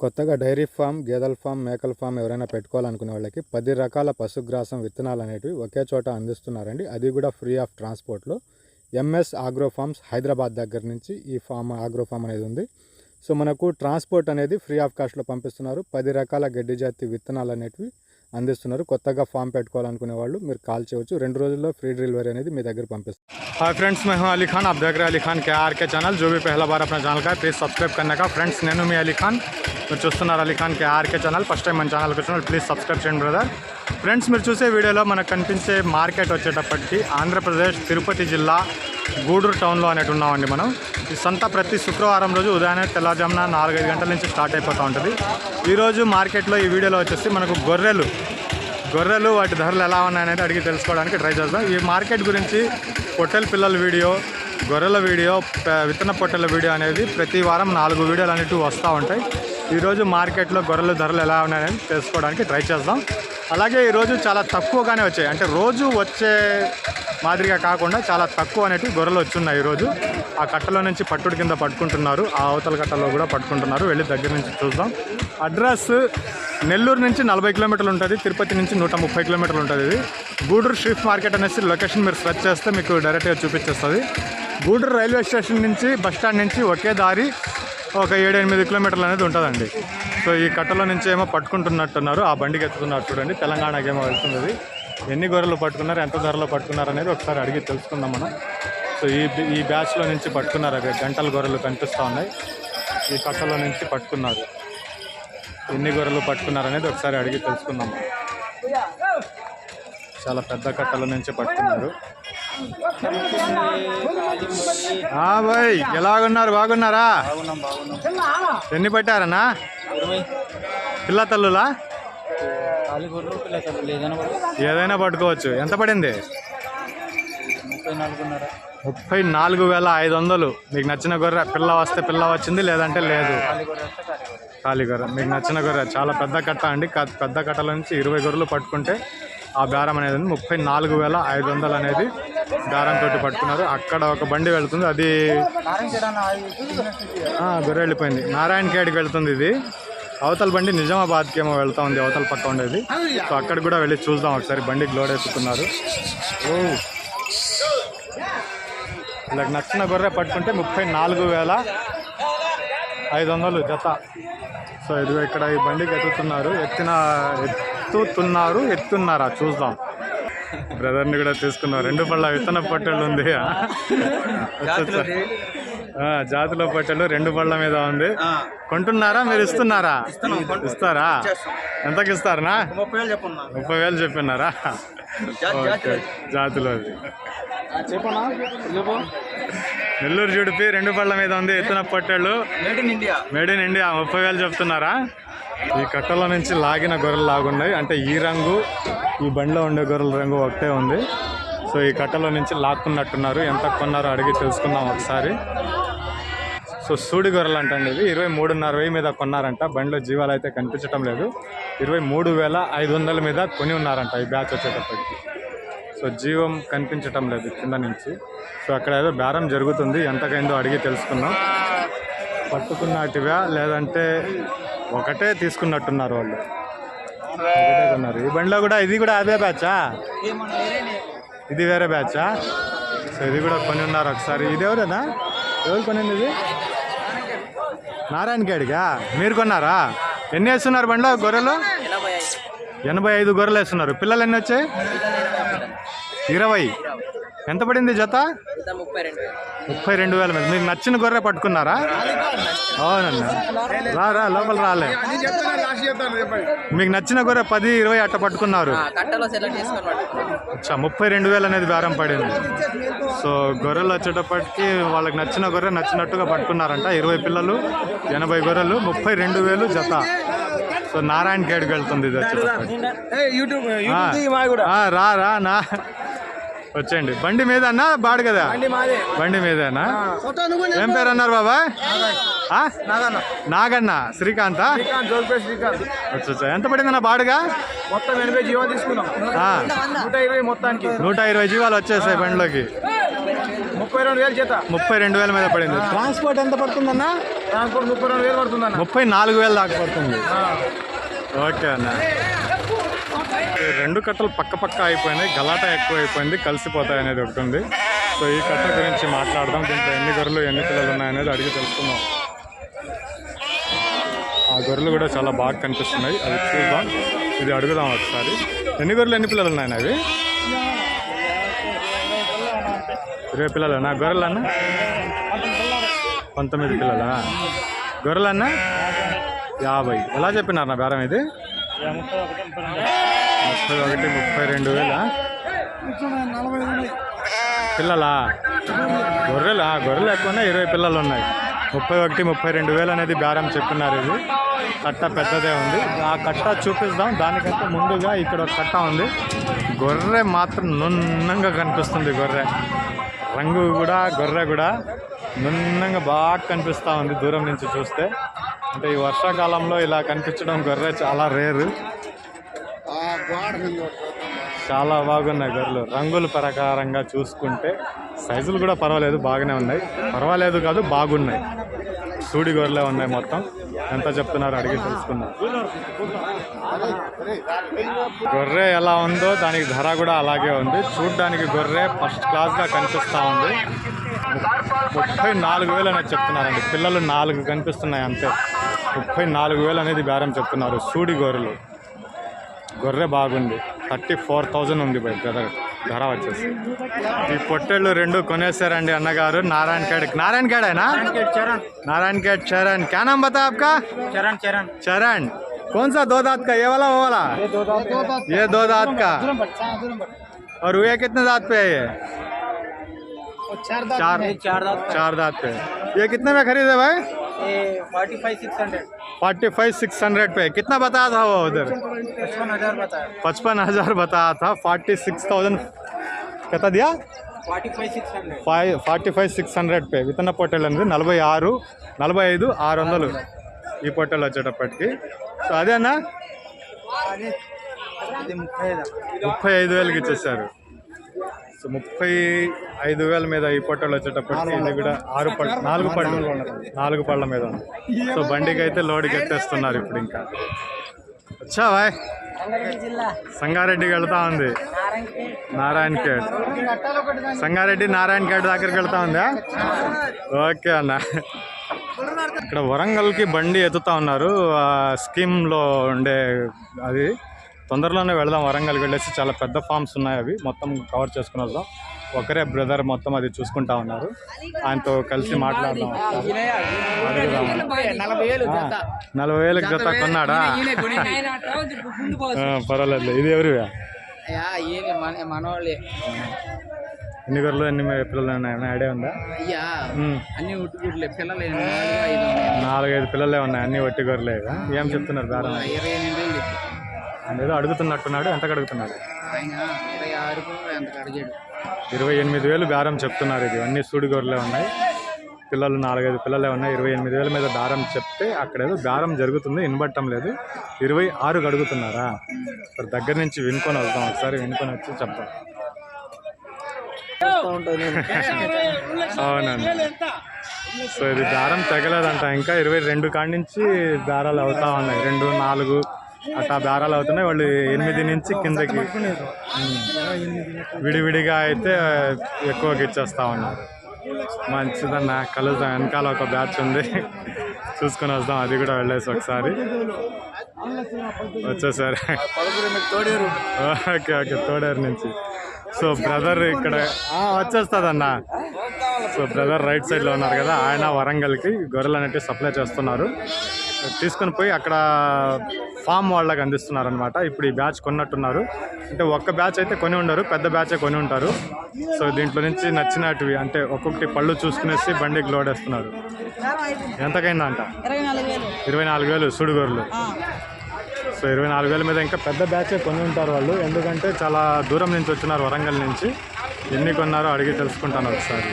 కొత్తగా dairy farm గేదెల farm మేకల ఫామ్ ఎవరైనా పెట్టుకోవాలనుకునే వాళ్ళకి పది రకాల పశుగ్రాసం విత్తనాలు అనేటివి ఒకే చోట అందిస్తున్నారండి. అది కూడా ఫ్రీ ఆఫ్ ట్రాన్స్పోర్ట్లో ఎంఎస్ ఆగ్రో ఫార్మ్స్ హైదరాబాద్ దగ్గర నుంచి ఈ ఫామ్ ఆగ్రో ఫామ్ అనేది ఉంది. సో మనకు ట్రాన్స్పోర్ట్ అనేది ఫ్రీ ఆఫ్ కాస్ట్లో పంపిస్తున్నారు. పది రకాల గడ్డి జాతి విత్తనాలు అనేటివి అందిస్తున్నారు. కొత్తగా ఫామ్ పెట్టుకోవాలనుకునే వాళ్ళు మీరు కాల్ చేయవచ్చు రెండు రోజుల్లో ఫ్రీ డెలివరీ అనేది మీ దగ్గర పంపిస్తారు హాయ్ ఫ్రెండ్స్ మేము అలీ ఖాన్ అబ్ దగ్గర అలీ ఖాన్ కేఆర్కే ఛానల్ జూబీ పెహ్లా బార్ అప్నా ఛానల్ కా ప్లీజ్ సబ్స్క్రైబ్ కన్నాక ఫ్రెండ్స్ నేను మీ అలీ ఖాన్ మీరు చూస్తున్నారు Ali Khan KRK channel first time మన ఛానల్కి వచ్చినప్పుడు ప్లీజ్ సబ్స్క్రైబ్ చేయండి బ్రదర్ ఫ్రెండ్స్ మీరు చూసే వీడియోలో మనకు కనిపించే మార్కెట్ వచ్చేటప్పటికి ఆంధ్రప్రదేశ్ తిరుపతి జిల్లా గూడూరు టౌన్లో అనేటి ఉన్నామండి మనం. ఈ సంత ప్రతి శుక్రవారం రోజు ఉదయాన్నే తెల్లజామున నాలుగైదు గంటల నుంచి స్టార్ట్ అయిపోతూ ఉంటుంది. ఈరోజు మార్కెట్లో ఈ వీడియోలో వచ్చేసి మనకు గొర్రెలు గొర్రెలు వాటి ధరలు ఎలా ఉన్నాయనేది అడిగి తెలుసుకోవడానికి ట్రై చేద్దాం. ఈ మార్కెట్ గురించి పొట్టెల పిల్లల వీడియో గొర్రెల వీడియో విత్తన పొట్టెల వీడియో అనేది ప్రతి వారం నాలుగు వీడియోలు అనేవి వస్తూ ఉంటాయి. ఈరోజు మార్కెట్లో గొర్రెల ధరలు ఎలా ఉన్నాయని తెలుసుకోవడానికి ట్రై చేద్దాం. అలాగే ఈరోజు చాలా తక్కువగానే వచ్చాయి. అంటే రోజు వచ్చే మాదిరిగా కాకుండా చాలా తక్కువ అనేటివి గొర్రెలు వచ్చున్నాయి ఈరోజు. ఆ కట్టలో నుంచి పట్టుడు కింద పట్టుకుంటున్నారు. ఆ అవతల కట్టలో కూడా పట్టుకుంటున్నారు. వెళ్ళి దగ్గర నుంచి చూద్దాం. అడ్రస్ నెల్లూరు నుంచి నలభై కిలోమీటర్లు ఉంటుంది. తిరుపతి నుంచి నూట ముప్పై కిలోమీటర్లు ఉంటుంది ఇది. గూడూరు స్ట్రీట్ మార్కెట్ అనేసి లొకేషన్ మీరు సెర్చ్ చేస్తే మీకు డైరెక్ట్గా చూపించేస్తుంది. గూడూరు రైల్వే స్టేషన్ నుంచి బస్ స్టాండ్ నుంచి ఒకే దారి ఒక ఏడు ఎనిమిది కిలోమీటర్లు అనేది ఉంటుందండి. సో ఈ కట్టలో నుంచి ఏమో పట్టుకుంటున్నట్టున్నారు. ఆ బండికి ఎత్తుతున్నారు చూడండి. తెలంగాణకి ఏమో వెళ్తుంది ఎన్ని గొర్రెలు పట్టుకున్నారు ఎంత ధరలో పట్టుకున్నారు అనేది ఒకసారి అడిగి తెలుసుకుందాం మనం. సో ఈ ఈ బ్యాచ్లో నుంచి పట్టుకున్నారు అవి. గంటల గొర్రెలు కనిపిస్తూ ఉన్నాయి. ఈ కట్టలో నుంచి పట్టుకున్నారు. ఎన్ని గొర్రెలు పట్టుకున్నారు అనేది ఒకసారి అడిగి తెలుసుకుందాం చాలా పెద్ద కట్టల నుంచి పట్టుకున్నారు. బాయ్ ఎలాగున్నారు? బాగున్నారా? ఎన్ని పట్టారన్నా? పిల్ల తల్లులా? ఏదైనా పట్టుకోవచ్చు. ఎంత పడింది? ముప్పై నాలుగు వేల ఐదు వందలు. మీకు నచ్చిన గొర్రె పిల్ల వస్తే పిల్ల వచ్చింది లేదంటే లేదు. ఖాళీ గొర్రె. మీకు నచ్చిన గొర్రె. చాలా పెద్ద కట్ట అండి. పెద్ద కట్టల నుంచి ఇరవై గొర్రెలు పట్టుకుంటే ఆ బేరం అనేది ఉంది. ముప్పై నాలుగు వేల ఐదు వందలు అనేది దారంతో తోటి పట్టుకున్నారు. అక్కడ ఒక బండి వెళ్తుంది. అది ఆ, గొర్రె వెళ్ళిపోయింది. నారాయణ ఖేడ్కి వెళ్తుంది ఇది. అవతల బండి నిజామాబాద్కి ఏమో వెళ్తా ఉంది. అవతల పక్క ఉండేది. సో అక్కడ కూడా వెళ్ళి చూద్దాం ఒకసారి. బండికి లోడ్ వేసుకున్నారు. ఓ. వీళ్ళకి నచ్చిన గొర్రె పట్టుకుంటే ముప్పై నాలుగు వేల ఐదు వందలు జత. సో ఇది ఇక్కడ ఈ బండికి ఎత్తుతున్నారు. ఎత్తిన ఎత్తుతున్నారు ఎత్తున్నారా? చూద్దాం. బ్రదర్ని కూడా తీసుకున్నారు రెండు పళ్ళ విత్తన పట్టెలు ఉంది. జాతిలో పట్టెలు రెండు పళ్ళ మీద ఉంది. కొంటున్నారా? మీరు ఇస్తున్నారా? ఇస్తారా? ఎంతకి ఇస్తారనా ముప్పై వేలు చెప్పినారా? ఓకే. జాతిలో నెల్లూరు జుడిపి రెండు పళ్ళ మీద ఉంది ఎత్తున పట్టెళ్ళు. Made in India made in India ముప్పై వేలు చెప్తున్నారా? ఈ కట్టలో నుంచి లాగిన గొర్రెలు లాగున్నాయి అంటే ఈ రంగు ఈ బండిలో ఉండే గొర్రెల రంగు ఒకటే ఉంది. సో ఈ కట్టలో నుంచి లాక్కున్నట్టున్నారు. ఎంత కొన్నారో అడిగి తెలుసుకుందాం ఒకసారి. సో సూడి గొర్రెలు అంటండి ఇవి. ఇరవై మూడున్నర వెయ్యి మీద కొన్నారంట. బండిలో జీవాలు అయితే కనిపించడం లేదు. ఇరవై మూడు వేల ఐదు వందల మీద కొని ఉన్నారంట ఈ బ్యాచ్ వచ్చేటప్పటికి. సో జీవం కనిపించటం లేదు కింద నుంచి. సో అక్కడ ఏదో బేరం జరుగుతుంది. ఎంతకైందో అడిగి తెలుసుకుందాం. పట్టుకున్నట్టుగా లేదంటే ఒకటే తీసుకున్నట్టున్నారు వాళ్ళు. ఒకటే కొన్నారు. ఈ బండిలో కూడా ఇది కూడా అదే బ్యాచా? ఇది వేరే బ్యాచా? సో ఇది కూడా కొని ఉన్నారు ఒకసారి. ఇది ఎవరేనా? ఎవరు కొనింది ఇది? నారాయణ గేడిగా? మీరు కొన్నారా? ఎన్ని వేస్తున్నారు బండిలో గొర్రెలు? ఎనభై ఐదు గొర్రెలు వేస్తున్నారు. పిల్లలు ఎన్ని వచ్చాయి? ఇరవై. ఎంత పడింది జత? ముప్పై రెండు వేల. మీద మీకు నచ్చిన గొర్రె పట్టుకున్నారా? అవునన్నా. రా రా లోపల రాలే. మీకు నచ్చిన గొర్రె పది ఇరవై అట్ట పట్టుకున్నారు. అచ్చా ముప్పై రెండు వేలు అనేది బేరం పడింది. సో గొర్రెలు వచ్చేటప్పటికి వాళ్ళకి నచ్చిన గొర్రె నచ్చినట్టుగా పట్టుకున్నారంట. ఇరవై పిల్లలు ఎనభై గొర్రెలు ముప్పై రెండు వేలు జత. సో నారాయణ గేడ్కి వెళ్తుంది ఇది వచ్చేటప్పటికి. రా రా నా. వచ్చేయండి. బండి మీద అన్నా బాడు కదా? మాదే. బండి మీదేనా? ఏం పేరు అన్నారు బాబా నాగన్న. శ్రీకాంత ఎంత పడిందన్న బాడుగా? మొత్తం ఎనభై జీవాలు తీసుకున్నాం. నూట ఇరవై మొత్తానికి. నూట ఇరవై జీవాలు వచ్చేసాయి బండిలోకి. ముప్పై రెండు వేలు చేత. ముప్పై రెండు వేల మీద పడింది. ట్రాన్స్పోర్ట్ ఎంత పడుతుందన్నా? ట్రాన్స్పోర్ట్ ముప్పై రెండు వేలు పడుతుంది అన్న ముప్పై నాలుగు వేలు దాకా పడుతుంది. ఓకే అన్న. ఈ రెండు కట్టలు పక్క పక్క అయిపోయినాయి. గలాట ఎక్కువ అయిపోయింది కలిసిపోతాయి అనేది ఒకటి ఉంది. సో ఈ కట్ట గురించి మాట్లాడదాం. దీంట్లో ఎన్ని గొర్రెలు ఎన్ని పిల్లలు ఉన్నాయనేది అడిగి తెలుసుకుందాం. ఆ గొర్రెలు కూడా చాలా బాగా కనిపిస్తున్నాయి. అవి చూద్దాం. ఇది అడుగుదాం ఒకసారి. ఎన్ని గొర్రెలు ఎన్ని పిల్లలు ఉన్నాయి అవి? ఇరవై పిల్లలు. నా గొర్రెలు అన్న? పంతొమ్మిది పిల్లలా? గొర్రెలు అన్న? యాభై. ఎలా చెప్పినారు నా బేరం ఇది? ముప్పై ఒకటి ముప్పై రెండు వేల? పిల్లలా? గొర్రెలా? గొర్రెలు ఎక్కువనే ఇరవై పిల్లలు ఉన్నాయి. ముప్పై ఒకటి ముప్పై రెండు వేలు అనేది బేరం చెప్తున్నారు ఇది. కట్ట పెద్దదే ఉంది. ఆ కట్ట చూపిస్తాం. దానికంటే ముందుగా ఇక్కడ ఒక కట్ట ఉంది. గొర్రె మాత్రం నున్నంగా కనిపిస్తుంది గొర్రె. రంగు కూడా గొర్రె కూడా నున్నంగా బాగా కనిపిస్తూ ఉంది దూరం నుంచి చూస్తే. అంటే ఈ వర్షాకాలంలో ఇలా కనిపించడం గొర్రె చాలా రేరు. చాలా బాగున్నాయి గొర్రెలు. రంగుల ప్రకారంగా చూసుకుంటే సైజులు కూడా పర్వాలేదు బాగానే ఉన్నాయి. పర్వాలేదు కాదు బాగున్నాయి. సూడి గొర్రెలే ఉన్నాయి మొత్తం. ఎంత చెప్తున్నారు అడిగి తెలుసుకుందాం. గొర్రె ఎలా ఉందో దానికి ధర కూడా అలాగే ఉంది. చూడ్డానికి గొర్రె ఫస్ట్ క్లాస్గా కనిపిస్తూ ఉంది. ముప్పై నాలుగు వేలు అనేది చెప్తున్నారండి. పిల్లలు నాలుగు కనిపిస్తున్నాయి అంతే. ముప్పై నాలుగు వేలు అనేది బేరం చెప్తున్నారు. సూడి గొర్రెలు. గొర్రె బాగుంది. థర్టీ ఫోర్ థౌజండ్ ఉంది బై బ్రదర్. ధర వచ్చేసి ఈ పొట్టేళ్ళు రెండు కొనేసారండి అన్నగారు నారాయణ ఖేడ్ నారాయణ ఖేడేనా చరణ్ नारायण के चरण क्या नाम बता आपका చరణ్ చరణ్ चरण कौन सा दो दांत का ये वाला वो वाला ये दो दांत का और ये कितने दांत पे है ये चार चार दांत चार दांत पे ये कितने में खरीदे भाई forty five six hundred forty five six hundred पे कितना बताया था वो उधर पचपन हजार बताया पचपन हजार बताया था फोर्टी सिक्स थाउजेंड कितना दिया forty five six hundred five forty five six hundred pay విత్తన పొట్టేలు అనేది నలభై ఆరు నలభై ఐదు ఆరు వందలు ఈ పొట్టేలు వచ్చేటప్పటికి సో అదేనా ఇది ముప్పై ఐదు ముప్పై ఐదు వేలకి ఇచ్చేసారు సో ముప్పై ఐదు వేల మీద ఈ పొట్టలు వచ్చేటప్పటికి ఇది కూడా ఆరు పళ్ళ నాలుగు పళ్ళు నాలుగు పళ్ళ మీద ఉంది సో బండికి అయితే లోడ్కి ఎత్తేస్తున్నారు ఇప్పుడు ఇంకా. వచ్చా బాయ్? సంగారెడ్డికి వెళ్తా ఉంది. నారాయణ ఖేడ్ సంగారెడ్డి నారాయణ ఖేడ్ దగ్గరికి వెళ్తా ఉందా ఓకే అన్న. ఇక్కడ వరంగల్కి బండి ఎత్తుతా ఉన్నారు. ఆ స్కీమ్లో ఉండే అది. తొందరలోనే వెళదాం. వరంగల్కి వెళ్ళేసి చాలా పెద్ద ఫామ్స్ ఉన్నాయి అవి. మొత్తం కవర్ చేసుకుని వద్దాం. ఒకరే బ్రదర్ మొత్తం అది చూసుకుంటా ఉన్నారు. ఆయనతో కలిసి మాట్లాడదాం. నలభై వేలు వేలకు జత. కొన్నాడా? ఆ, పర్వాలేదు. ఇది ఎవరివా? మనవాళ్ళే ఎన్ని గొర్రెలు ఎన్ని పిల్లలు ఉన్నాయి? ఏమైనా ఐడియా ఉందా. అన్ని పిల్లలు. నాలుగైదు పిల్లలే ఉన్నాయి. అన్ని వట్టి గొర్రెలే. ఏం చెప్తున్నారు? బేరం ఏదో అడుగుతున్నట్టున్నాడు ఎంత అడుగుతున్నాడు? ఆయన ఇరవై ఆరుకు ఎంత అడిగాడు? ఇరవై ఎనిమిది వేలు బేరం చెప్తున్నారు ఇది. అన్ని సూడి గొర్రెలే ఉన్నాయి. పిల్లలు నాలుగైదు పిల్లలే ఉన్నాయి. ఇరవై ఎనిమిది వేల మీద బేరం చెప్తే అక్కడ ఏదో బేరం జరుగుతుంది వినబట్టం లేదు. ఇరవై ఆరుకు అడుగుతున్నారా? మరి దగ్గర నుంచి వినుకొని వద్దాం. ఒకసారి వినుకొని వచ్చి చెప్తాం. అవునండి. సో ఇది దారం తెగలేదంట ఇంకా ఇరవై రెండు కాడి నుంచి దారాలు అవుతా ఉన్నాయి. రెండు నాలుగు అట్లా దారాలు అవుతున్నాయి. వాళ్ళు ఎనిమిది నుంచి కిందకి విడివిడిగా అయితే ఎక్కువగా ఇచ్చేస్తా ఉన్నారు. మంచిదన్న కలుద్దాం. వెనకాల ఒక బ్యాచ్ ఉంది. చూసుకొని వస్తాం. అది కూడా వెళ్ళేసి ఒకసారి. వచ్చేసారి. Okay okay. తోడేరు నుంచి. సో బ్రదర్ ఇక్కడ వచ్చేస్తుందన్న. సో బ్రదర్ రైట్ సైడ్లో ఉన్నారు కదా. ఆయన వరంగల్కి గొర్రెలు అనేవి సప్లై చేస్తున్నారు. తీసుకొని పోయి అక్కడ ఫామ్ వాళ్ళకి అందిస్తున్నారు అనమాట ఇప్పుడు ఈ బ్యాచ్ కొన్నట్టున్నారు. అంటే ఒక్క బ్యాచ్ అయితే కొని ఉండరు పెద్ద బ్యాచే కొని ఉంటారు. సో దీంట్లో నుంచి నచ్చినటివి అంటే ఒక్కొక్కటి పళ్ళు చూసుకునేసి బండికి లోడ్ వేస్తున్నారు. ఎంతకైందా అంట ఇరవై నాలుగు వేలు సుడిగొర్రెలు సో ఇరవై నాలుగు వేల మీద ఇంకా పెద్ద బ్యాచే కొని ఉంటారు వాళ్ళు. ఎందుకంటే చాలా దూరం నుంచి వచ్చినారు వరంగల్ నుంచి. ఎన్ని కొన్నారో అడిగి తెలుసుకుంటాను ఒకసారి.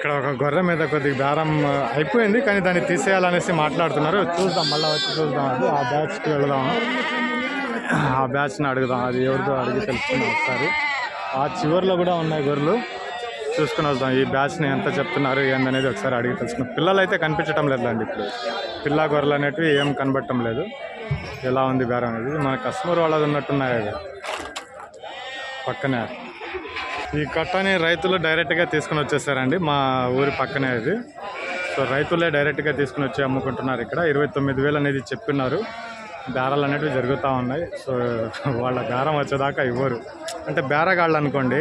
ఇక్కడ ఒక గొర్రె మీద కొద్దిగా బేరం అయిపోయింది కానీ దాన్ని తీసేయాలనేసి మాట్లాడుతున్నారు. చూద్దాం మళ్ళీ వచ్చి చూద్దాం అది ఆ బ్యాచ్కి వెళదాం. ఆ బ్యాచ్ని అడుగుదాం. అది ఎవరితో అడిగి తెలుసుకుందాం ఒకసారి. ఆ చివర్లో కూడా ఉన్నాయి గొర్రెలు. చూసుకుని వద్దాం ఈ బ్యాచ్ని ఎంత చెప్తున్నారు ఏందనేది ఒకసారి అడిగి తెలుసుకున్నాం పిల్లలు అయితే కనిపించడం లేదండి ఇప్పుడు. పిల్ల గొర్రెలు అనేటివి ఏం కనబడటం లేదు. ఎలా ఉంది బేరం అనేది. మన కస్టమర్ వాళ్ళది ఉన్నట్టున్నాయి పక్కనే. ఈ కట్టని రైతులు డైరెక్ట్గా తీసుకుని వచ్చేసారండి. మా ఊరి పక్కనే ఇది సో రైతులే డైరెక్ట్గా తీసుకుని వచ్చి అమ్ముకుంటున్నారు ఇక్కడ. ఇరవై తొమ్మిది వేలు అనేది చెప్పున్నారు. బేరాలు అనేటివి జరుగుతూ ఉన్నాయి. సో వాళ్ళ బేరం వచ్చేదాకా ఇవ్వరు. అంటే బేరగాళ్ళు అనుకోండి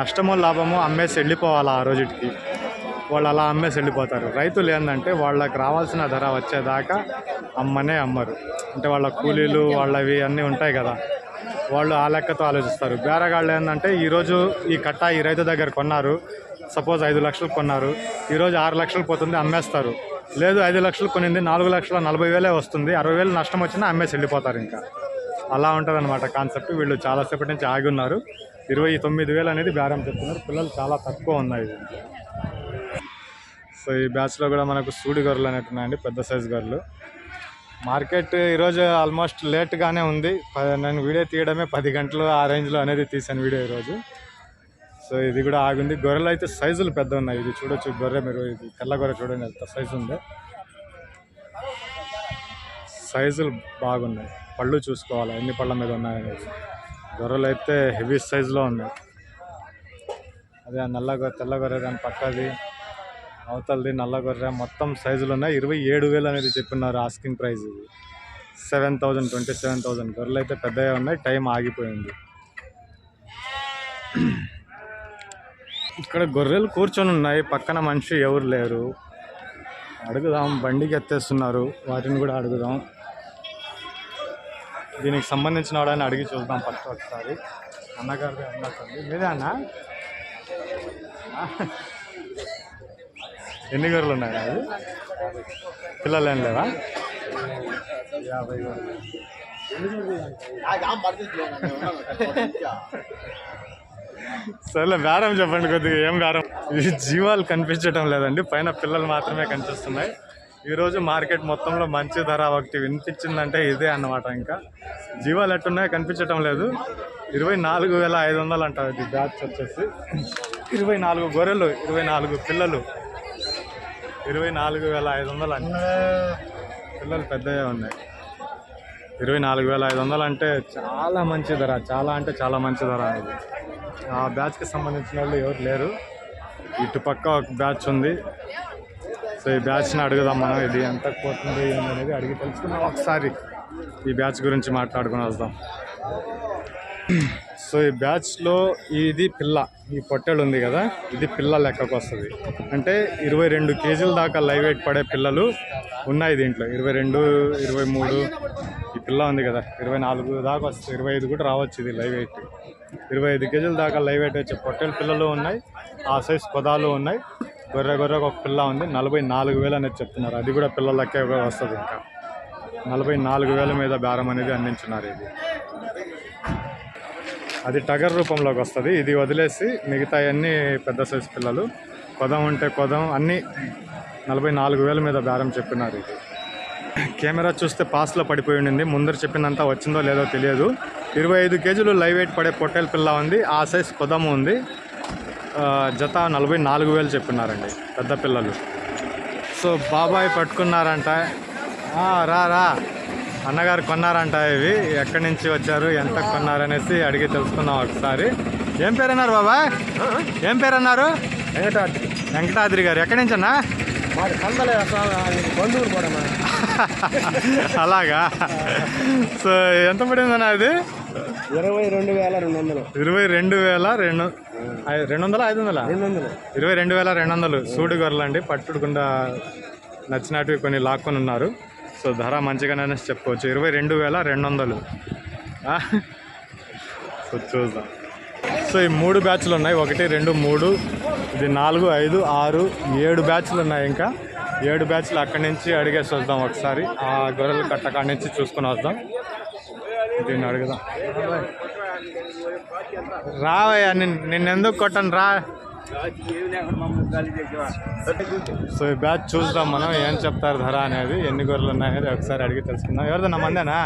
నష్టమో లాభమో అమ్మేసి వెళ్ళిపోవాలి ఆ రోజుకి వాళ్ళు అలా అమ్మేసి వెళ్ళిపోతారు. రైతులు ఏంటంటే వాళ్ళకి రావాల్సిన ధర వచ్చేదాకా అమ్మనే అమ్మరు. అంటే వాళ్ళ కూలీలు వాళ్ళవి అన్నీ ఉంటాయి కదా. వాళ్ళు ఆ లెక్కతో ఆలోచిస్తారు. బేరగాళ్ళు ఏంటంటే ఈరోజు ఈ కట్ట ఈ రైతు దగ్గర కొన్నారు. సపోజ్ ఐదు లక్షలు కొన్నారు. ఈరోజు ఆరు లక్షలు పోతుంది అమ్మేస్తారు. లేదు ఐదు లక్షలు కొనింది నాలుగు లక్షల నలభై వేలే వస్తుంది. అరవై వేలు నష్టం వచ్చినా అమ్మేసి వెళ్ళిపోతారు ఇంకా. అలా ఉంటుంది అనమాట కాన్సెప్ట్. వీళ్ళు చాలాసేపటి నుంచి ఆగి ఉన్నారు. ఇరవై తొమ్మిది వేలు అనేది బేరం చెప్తున్నారు. పిల్లలు చాలా తక్కువ ఉన్నాయి సో ఈ బ్యాచ్లో కూడా మనకు సూడి గొర్రెలు అనేవి ఉన్నాయండి పెద్ద సైజు గొర్రెలు. మార్కెట్ ఈరోజు ఆల్మోస్ట్ లేట్గానే ఉంది. ప- నేను వీడియో తీయడమే పది గంటలు ఆ రేంజ్లో అనేది తీసాను వీడియో ఈరోజు. సో ఇది కూడా ఆగుంది. గొర్రెలు అయితే సైజులు పెద్ద ఉన్నాయి ఇది చూడొచ్చు గొర్రె మీరు. ఇది తెల్ల గొర్రె చూడండి ఎంత సైజు ఉంది. సైజులు బాగున్నాయి. పళ్ళు చూసుకోవాలి. ఎన్ని పళ్ళ మీద ఉన్నాయనేది. గొర్రెలు అయితే హెవీ సైజులో ఉన్నాయి. అదే ఆ నల్ల గొర్రె తెల్ల గొర్రె దాని పక్కది. అవతలది నల్ల గొర్రె మొత్తం సైజులు ఉన్నాయి ఇరవై ఏడు వేలు అనేది చెప్పినారు ఆస్కింగ్ ప్రైస్ ఇది. Seven thousand twenty seven thousand గొర్రెలు అయితే పెద్దగా ఉన్నాయి. టైం ఆగిపోయింది. ఇక్కడ గొర్రెలు కూర్చొని ఉన్నాయి. పక్కన మనిషి ఎవరు లేరు. అడుగుదాం. బండికి ఎత్తేస్తున్నారు. వాటిని కూడా అడుగుదాం. దీనికి సంబంధించిన వాడని అడిగి చూద్దాం ఫస్ట్ ఒకసారి. అన్నగారిది అన్నట్టుంది మీదే అన్న? ఎన్ని గొర్రెలు ఉన్నాయి అది పిల్లలు ఏం లేవా? యాభై సరేలే బేరం చెప్పండి కొద్దిగా ఏం బేరం ఈ జీవాలు కనిపించడం లేదండి పైన పిల్లలు మాత్రమే కనిపిస్తున్నాయి. ఈరోజు మార్కెట్ మొత్తంలో మంచి ధర ఒకటి వినిపించిందంటే ఇదే అన్నమాట ఇంకా. జీవాలు ఎట్టున్నాయో కనిపించడం లేదు. ఇరవై నాలుగు వేల ఐదు వందలు అంటారు ఇది బ్యాచ్ వచ్చేసి. ఇరవై నాలుగు గొర్రెలు ఇరవై నాలుగు పిల్లలు. ఇరవై నాలుగు వేల ఐదు వందలు అండి పిల్లలు పెద్దగా ఉన్నాయి. ఇరవై నాలుగు వేల ఐదు వందలు అంటే చాలా మంచి ధర. చాలా అంటే చాలా మంచి ధర. ఇది ఆ బ్యాచ్కి సంబంధించిన వాళ్ళు ఎవరు లేరు. ఇటుపక్క ఒక బ్యాచ్ ఉంది. సో ఈ బ్యాచ్ని అడుగుదాం మనం. ఇది ఎంత పోతుంది అనేది అడిగి తెలుసుకుందాం. ఒకసారి ఈ బ్యాచ్ గురించి మాట్లాడుకుని వద్దాం. సో ఈ బ్యాచ్లో ఇది పిల్ల ఈ పొట్టెలు ఉంది కదా ఇది పిల్ల లెక్కకు వస్తుంది. అంటే ఇరవై రెండు కేజీల దాకా లైవ్ వెయిట్ పడే పిల్లలు ఉన్నాయి దీంట్లో. ఇరవై రెండు ఇరవై మూడు ఈ పిల్ల ఉంది కదా ఇరవై నాలుగు దాకా వస్తుంది ఇరవై ఐదు కూడా రావచ్చు ఇది లైవ్ వెయిట్. ఇరవై ఐదు కేజీల దాకా లైవ్ వెయిట్ వచ్చే పొట్టెలు పిల్లలు ఉన్నాయి ఆ సైజ్ కొదాలు ఉన్నాయి. గొర్రె గొర్రెకు ఒక పిల్ల ఉంది నలభై నాలుగు వేలు అనేది చెప్తున్నారు. అది కూడా పిల్లలకే లెక్క వస్తుంది ఇంకా. నలభై నాలుగు వేల మీద బేరం అనేది అందించున్నారు ఇది. అది టగర్ రూపంలోకి వస్తుంది. ఇది వదిలేసి మిగతా అన్ని పెద్ద సైజు పిల్లలు. కొదం ఉంటే కొదం అన్నీ నలభై నాలుగు వేల మీద బేరం చెప్పినారు ఇది. కెమెరా చూస్తే పాస్లో పడిపోయి ఉండింది. ముందర చెప్పినంత వచ్చిందో లేదో తెలియదు. ఇరవై ఐదు కేజీలు లైవ్ వెయిట్ పడే పొట్టేల పిల్ల ఉంది. ఆ సైజ్ కొదము ఉంది. జత నలభై నాలుగు వేలు చెప్పినారండి పెద్ద పిల్లలు. సో బాబాయ్ పట్టుకున్నారంట. రా రా. అన్నగారు కొన్నారంట ఇవి. ఎక్కడి నుంచి వచ్చారు? ఎంత కొన్నారనేసి అడిగి తెలుసుకుందాం ఒకసారి. ఏం పేరు అన్నారు బాబాయ్ ఏం పేరు అన్నారు వెంకటాద్రి. వెంకటాద్రి గారు. ఎక్కడి నుంచి అన్నా? అలాగా. సో ఎంత పడిందన్నా ఇది? ఇరవై రెండు వేల రెండు వందలు. ఇరవై రెండు వేల రెండు రెండు వందల ఐదు వందల? రెండు వందలు. ఇరవై రెండు వేల రెండు వందలు. సూడి గొర్రెలు అండి పట్టుకుండా నచ్చినట్టు కొన్ని లాక్కొని ఉన్నారు. సో ధర మంచిగానే చెప్పుకోవచ్చు. ఇరవై రెండు వేల రెండు వందలు. సో చూద్దాం. సో ఈ మూడు బ్యాచ్లు ఉన్నాయి. ఒకటి రెండు మూడు ఇది నాలుగు ఐదు ఆరు ఏడు బ్యాచ్లు ఉన్నాయి ఇంకా. ఏడు బ్యాచ్లు అక్కడి నుంచి అడిగేసి వద్దాం ఒకసారి. ఆ గొర్రెలు కట్టకాడ నుంచి చూసుకొని వద్దాం. దీన్ని అడుగుదాం. రావయ్యా నిన్నెందుకు కొట్టను? రా. సో ఈ బ్యాచ్ చూద్దాం మనం ఏం చెప్తారు ధర అనేది ఎన్ని గొర్రెలు ఉన్నాయనేది ఒకసారి అడిగి తెలుసుకుందాం. ఎవరిదన్నా మందేనా?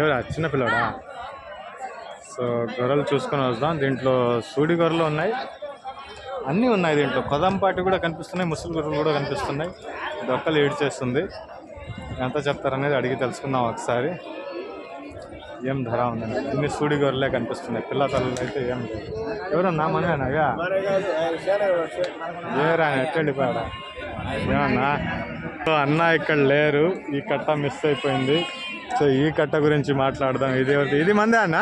ఎవరా? చిన్నపిల్లడా సో సో గొర్రెలు చూసుకొని వద్దాం. దీంట్లో సూడి గొర్రెలు ఉన్నాయి. అన్నీ ఉన్నాయి దీంట్లో. కొదంపాటి కూడా కనిపిస్తున్నాయి ముసలి గొర్రెలు కూడా కనిపిస్తున్నాయి. డొక్కలు ఏడ్చేస్తుంది ఎంత చెప్తారనేది అడిగి తెలుసుకుందాం ఒకసారి. ఏం ధర ఉందండి అన్ని సూడి గొర్రెలే కనిపిస్తున్నాయి. పిల్ల తల్లులు అయితే ఏం లేదు. ఎవరన్నా మనమేనాగా వేరా ఎక్కడిపోయాడా? ఏమన్నా? సో అన్న ఇక్కడ లేరు. ఈ కట్ట మిస్ అయిపోయింది. సో ఈ కట్ట గురించి మాట్లాడదాం. ఇది ఎవరి ఇది మందే అన్న?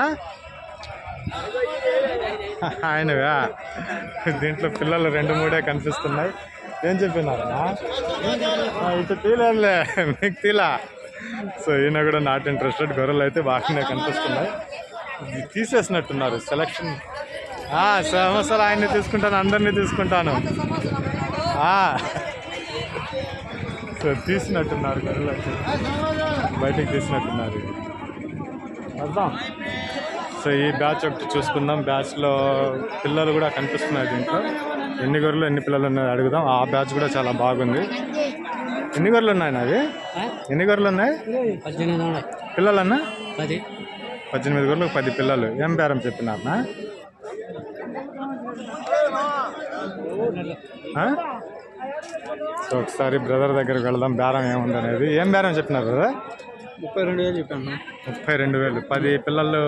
ఆయనవా? దీంట్లో పిల్లలు రెండు మూడే కనిపిస్తున్నాయి. ఏం చెప్పినారన్నా? ఇటు తీలేదులే మీకు తీలా? సో ఈయన కూడా నాట్ ఇంట్రెస్టెడ్ గొర్రెలు అయితే బాగానే కనిపిస్తున్నాయి. తీసేసినట్టున్నారు సెలక్షన్ సంవత్సరాలు ఆయన్ని తీసుకుంటాను అందరినీ తీసుకుంటాను. సో తీసినట్టున్నారు గొర్రెలు అయితే. బయటికి తీసినట్టున్నారు. వద్దాం సో ఈ బ్యాచ్ ఒకటి చూసుకుందాం. బ్యాచ్లో పిల్లలు కూడా కనిపిస్తున్నాయి దీంట్లో. ఎన్ని గొర్రెలు ఎన్ని పిల్లలు ఉన్నాయో అడుగుదాం. ఆ బ్యాచ్ కూడా చాలా బాగుంది. ఎన్ని గొర్రెలు ఉన్నాయి నావి ఎన్ని గొర్రెలు ఉన్నాయి? పద్దెనిమిది ఉన్నాయి. పిల్లలన్నా? పది. పద్దెనిమిది గొర్రెలు పది పిల్లలు. ఏం బేరం చెప్పినారనా? సో ఒకసారి బ్రదర్ దగ్గరికి వెళ్దాం బేరం ఏముంది అనేది ఏం బేరం చెప్పినారు బ్రదర్? ముప్పై రెండు వేలు చెప్పాను ముప్పై రెండు వేలు. పది పిల్లలు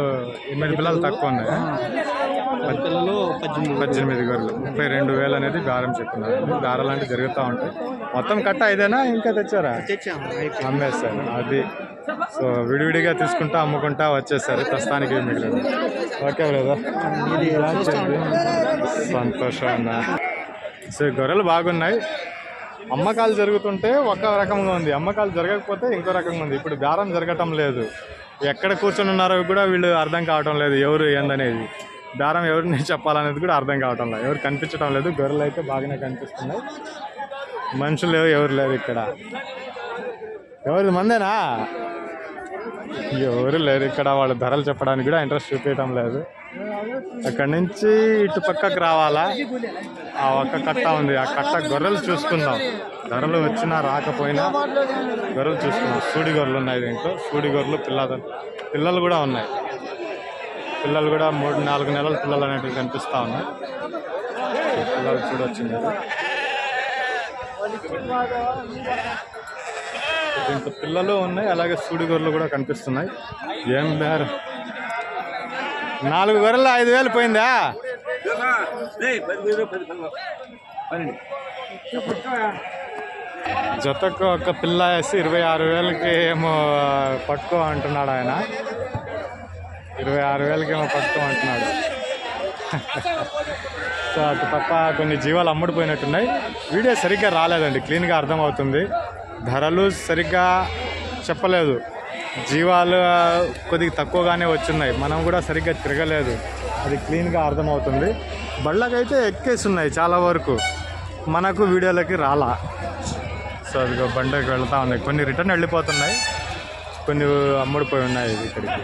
ఎనిమిది పిల్లలు తక్కువ ఉన్నాయి. పిల్లలు పద్దెనిమిది గొర్రెలు. ముప్పై రెండు వేలు అనేది బేరం చెప్పినారు బేరాలు అంటే జరుగుతూ ఉంటాయి. మొత్తం కట్ట ఇదేనా? ఇంకా తెచ్చారా? అమ్మేస్తారు అది. సో విడివిడిగా తీసుకుంటా అమ్ముకుంటా వచ్చేసారు. ప్రస్తుతానికి మిగిలేదు? Okay brother. సంతోషం అన్న సో గొర్రెలు బాగున్నాయి. అమ్మకాలు జరుగుతుంటే ఒక రకంగా ఉంది. అమ్మకాలు జరగకపోతే ఇంకో రకంగా ఉంది. ఇప్పుడు బేరం జరగటం లేదు. ఎక్కడ కూర్చొని ఉన్నారో కూడా వీళ్ళు అర్థం కావటం లేదు. ఎవరు ఏందనేది. బేరం ఎవరిని చెప్పాలనేది కూడా అర్థం కావటం లేదు ఎవరు కనిపించడం లేదు గొర్రెలు అయితే బాగానే కనిపిస్తున్నాయి. మనుషులు ఎవరు లేరు ఇక్కడ. ఎవరిది మందేనా? ఎవరు లేరు ఇక్కడ వాళ్ళు ధరలు చెప్పడానికి కూడా ఇంట్రెస్ట్ చూపించడం లేదు. అక్కడి నుంచి ఇటు పక్కకు రావాలా? ఆ ఒక్క కట్ట ఉంది. ఆ కట్ట గొర్రెలు చూసుకుందాం. ధరలు వచ్చినా రాకపోయినా గొర్రెలు చూసుకుందాం. సూడి గొర్రెలు ఉన్నాయి దీంట్లో. సూడి గొర్రెలు పిల్ల పిల్లలు కూడా ఉన్నాయి. పిల్లలు కూడా మూడు నాలుగు నెలల పిల్లలు అనేటివి కనిపిస్తూ ఉన్నాయి. పిల్లలు చూడొచ్చు మీరు దీంట్లో పిల్లలు ఉన్నాయి అలాగే సూడి గొర్రెలు కూడా కనిపిస్తున్నాయి. ఏం బేరం నాలుగు గొర్రెలు ఐదు వేలు పోయిందా? జతకు ఒక పిల్ల వేసి ఇరవై ఆరు వేలకి ఏమో పట్టుకో అంటున్నాడు ఆయన. ఇరవై ఆరు వేలకి ఏమో పట్టుకో అంటున్నాడు సో అటు తప్ప కొన్ని జీవాలు అమ్ముడుపోయినట్టున్నాయి. వీడియో సరిగ్గా రాలేదండి క్లీన్గా అర్థమవుతుంది. ధరలు సరిగ్గా చెప్పలేదు. జీవాలు కొద్దిగా తక్కువగానే వచ్చున్నాయి మనం కూడా సరిగ్గా తిరగలేదు. అది క్లీన్గా అర్థమవుతుంది. బళ్ళకైతే ఎక్కేస్తున్నాయి చాలా వరకు. మనకు వీడియోలకి రాలా. సో అదిగో బండకి వెళ్తా ఉన్నాయి కొన్ని రిటర్న్ వెళ్ళిపోతున్నాయి. కొన్ని అమ్ముడిపోయి ఉన్నాయి ఇక్కడికి.